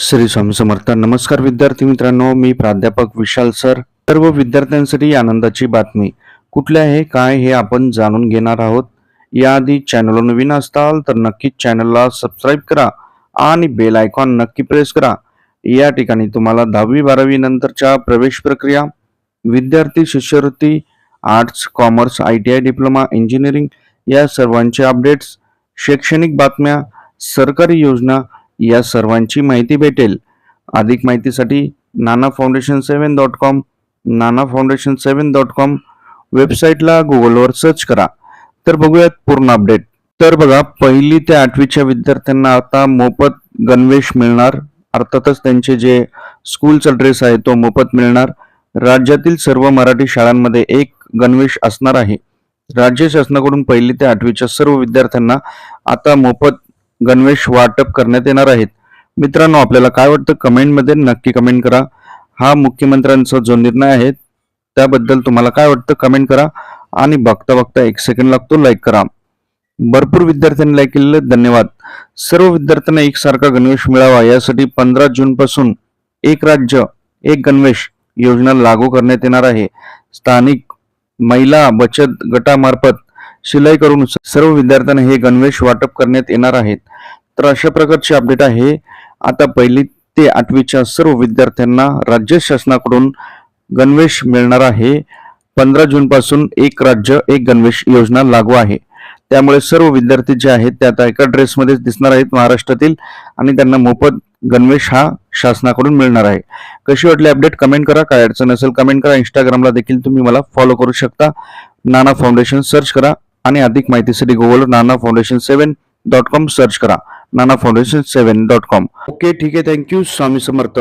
श्री स्वामी समर्थ. नमस्कार विद्यार्थी मित्रांनो मी प्राध्यापक विशाल सर. सर्व विद्यार्थ्यांसाठी आनंदाची बातमी. कुठल्या आहे काय हे आपण जाणून घेणार आहोत. याआधी चॅनलवर नवीन असताल तर नक्कीच चॅनलला सबस्क्राईब करा आणि बेल आयकॉन नक्की प्रेस करा. या ठिकाणी तुम्हाला दहावी बारावी नंतरच्या प्रवेश प्रक्रिया विद्यार्थी शिष्यवृत्ती arts commerce I T I diploma engineering या सर्वांचे अपडेट्स शैक्षणिक बातम्या सरकारी योजना या सर्वांची माहिती भेटेल. अधिक माहितीसाठी Nana foundation seven dot com Nana foundation seven dot com वेबसाईटला गुगलवर सर्च करा. तर बघूयात पूर्ण अपडेट तर बघा पहिली ते आठवीच्या विद्यार्थ्यांना आता मोफत गणवेश मिळणार. अर्थातच त्यांचे जे स्कूलचा ड्रेस आहे तो मोफत मिळणार. राज्यातील सर्व मराठी शाळांमध्ये एक गणवेश असणार आहे. राज्य शासनाकडून पहिली ते आठवीच्या सर्व विद्यार्थ्यांना आता मोफत गणवेश वाटप करण्यात येणार आहेत. मित्रांनो आपल्याला काय वाटतं? कमेंटमध्ये नक्की कमेंट करा. हा मुख्यमंत्र्यांचा जो निर्णय आहे त्याबद्दल तुम्हाला काय वाटतं? कमेंट करा. आणि बघता बघता एक सेकंड लागतो लाईक करा. भरपूर विद्यार्थ्यांनी लाईक केलेले धन्यवाद. सर्व विद्यार्थ्यांना एकसारखा गणवेश मिळावा. यासाठी पंधरा जून पासून एक राज्य एक गणवेश योजना लागू करण्यात येणार आहे. स्थानिक महिला बचत गटामार्फत शिलाई करून सर्व विद्यार्थ्यांना हे गणवेश वाटप करण्यात येणार आहेत. तर अशा प्रकारची अपडेट आहे. आता पहिली ते आठवीच्या सर्व विद्यार्थ्यांना राज्य शासनाकडून गणवेश मिळणार आहे. पंधरा जूनपासून एक राज्य एक गणवेश योजना लागू आहे. त्यामुळे सर्व विद्यार्थी जे आहेत ते आता एका ड्रेसमध्येच दिसणार आहेत महाराष्ट्रातील आणि त्यांना मोफत गणवेश हा शासनाकडून मिळणार आहे. कशी वाटली अपडेट कमेंट करा. काय अडचण असेल कमेंट करा. इंस्टाग्रामला देखील तुम्ही मला फॉलो करू शकता. नाना फाउंडेशन सर्च करा. आणि अधिक माहितीसाठी गुगलवर Nana foundation seven dot com search करा. Nana foundation seven dot com okay ठीक आहे. Thank you Swami Samarth.